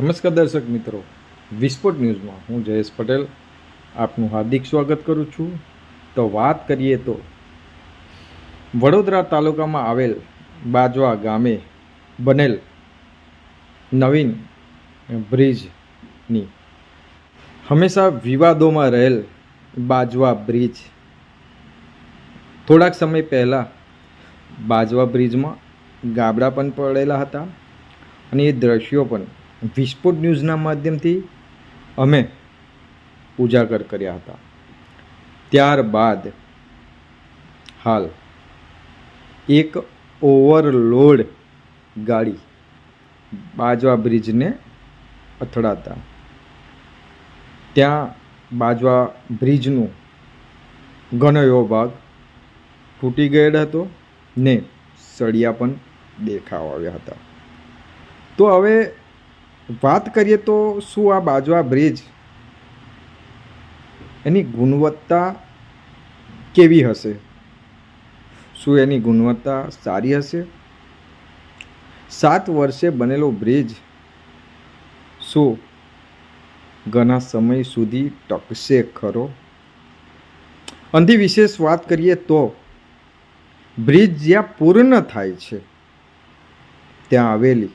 નમસ્કાર દર્શક મિત્રો. વિસ્ફોટ ન્યૂઝમાં હું જયેશ પટેલ. આપનું હાર્દિક સ્વાગત કરું છું. તો વાત કરીએ તો વડોદરા તાલુકામાં આવેલ બાજવા ગામે બનેલ નવીન બ્રિજની હંમેશા વિવાદોમાં રહેલ બાજવા બ્રિજ. થોડાક સમય પહેલાં બાજવા બ્રિજમાં ગાબડા પણ પડેલા હતા અને એ દ્રશ્યો પણ વિસ્ફોટ ન્યૂઝના માધ્યમથી અમે ઉજાગર કર્યા હતા. ત્યારબાદ હાલ એક ઓવરલોડ ગાડી બાજવા બ્રિજને અથડાતા. ત્યાં બાજવા બ્રિજનું ઘણો એવો ભાગ ફૂટી ગયેલ હતો ને સળિયા પણ દેખાવ આવ્યા હતા. તો હવે વાત કરીએ તો શું આ બાજવા બ્રિજ એની ગુણવત્તા કેવી હશે? શું એની ગુણવત્તા સારી હશે? સાત વર્ષે બનેલો બ્રિજ શું ઘણા સમય સુધી ટકશે ખરો? અંધી વિશેષ વાત કરીએ તો બ્રિજ જ્યાં પૂર્ણ થાય છે, ત્યાં આવેલી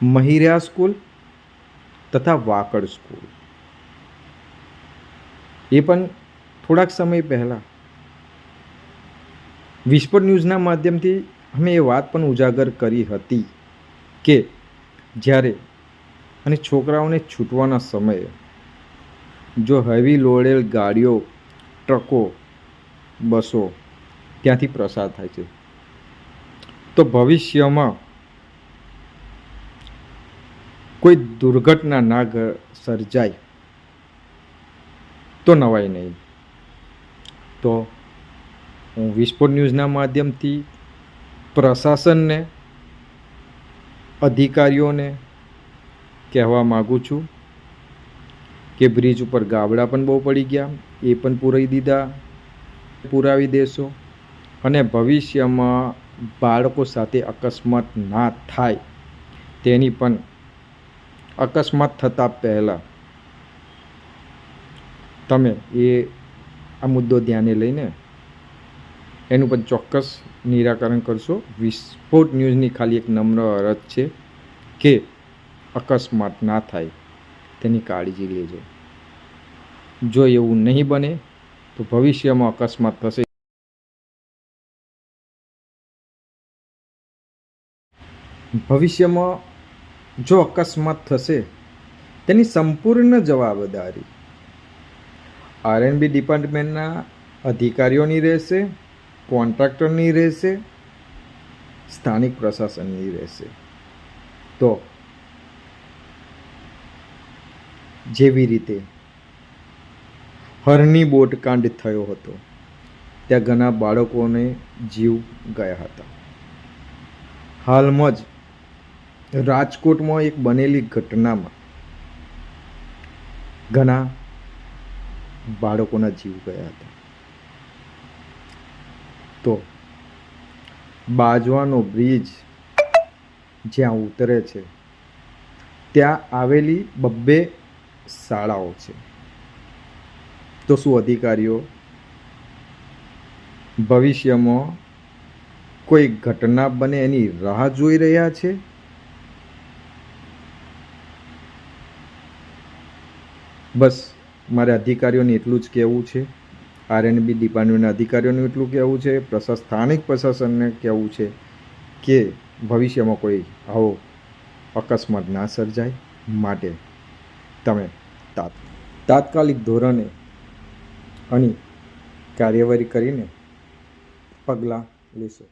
મહિરા સ્કૂલ તથા વાકડ સ્કૂલ. એ પણ થોડાક સમય પહેલાં. વિસ્ફોટ ન્યૂઝના માધ્યમથી અમે એ વાત પણ ઉજાગર કરી હતી કે જ્યારે અને છોકરાઓને છૂટવાના સમયે જો હેવી લોડેલ ગાડીઓ, ટ્રકો, બસો ત્યાંથી પ્રસાર થાય છે, તો ભવિષ્યમાં કોઈ દુર્ઘટના ના સર્જાય, તો નવાય નહીં. તો હું વિસ્ફોટ ન્યૂઝના માધ્યમથી પ્રશાસનને, અધિકારીઓને કહેવા માગું છું કે બ્રિજ ઉપર ગાબડા પણ બહુ પડી ગયા, એ પણ પૂરાવી દીધા, પુરાવી દેશો અને ભવિષ્યમાં બાળકો સાથે અકસ્માત ના થાય તેની પણ અકસ્માત થતાં પહેલાં. તમે એ, આ મુદ્દો ધ્યાને લઈને એનું પણ ચોક્કસ નિરાકરણ કરશો. વિસ્ફોટ ન્યૂઝની ખાલી એક નમ્ર અરજ છે કે અકસ્માત ના થાય તેની કાળજી લેજો. જો એવું નહીં બને, તો ભવિષ્યમાં અકસ્માત થશે. ભવિષ્યમાં જો અકસ્માત થશે, તેની સંપૂર્ણ જવાબદારી આરએનબી ડિપાર્ટમેન્ટના અધિકારીઓની રહેશે, કોન્ટ્રાક્ટરની રહેશે, સ્થાનિક પ્રશાસનની રહેશે. તો જેવી રીતે હરની બોટકાંડ થયો હતો, ત્યાં ઘણા બાળકોને જીવ ગયા હતા. હાલમાં જ રાજકોટમાં એક બનેલી ઘટનામાં ઘણા બાળકોના જીવ ગયા હતા. તો બાજવાનો બ્રિજ જ્યાં ઉતરે છે, ત્યાં આવેલી બબ્બે શાળાઓ છે. તો શું અધિકારીઓ, ભવિષ્યમાં કોઈ ઘટના બને એની રાહ જોઈ રહ્યા છે? બસ, મારે અધિકારીઓને એટલું જ કહેવું છે. આરએનબી ડિપાર્ટમેન્ટના અધિકારીઓને એટલું કહેવું છે પ્રશા સ્થાનિક પ્રશાસનને કહેવું છે કે ભવિષ્યમાં કોઈ આવો અકસ્માત ના સર્જાય માટે તમે તાત, તાત્કાલિક ધોરણે અને કાર્યવાહી કરીને પગલાં લેશો.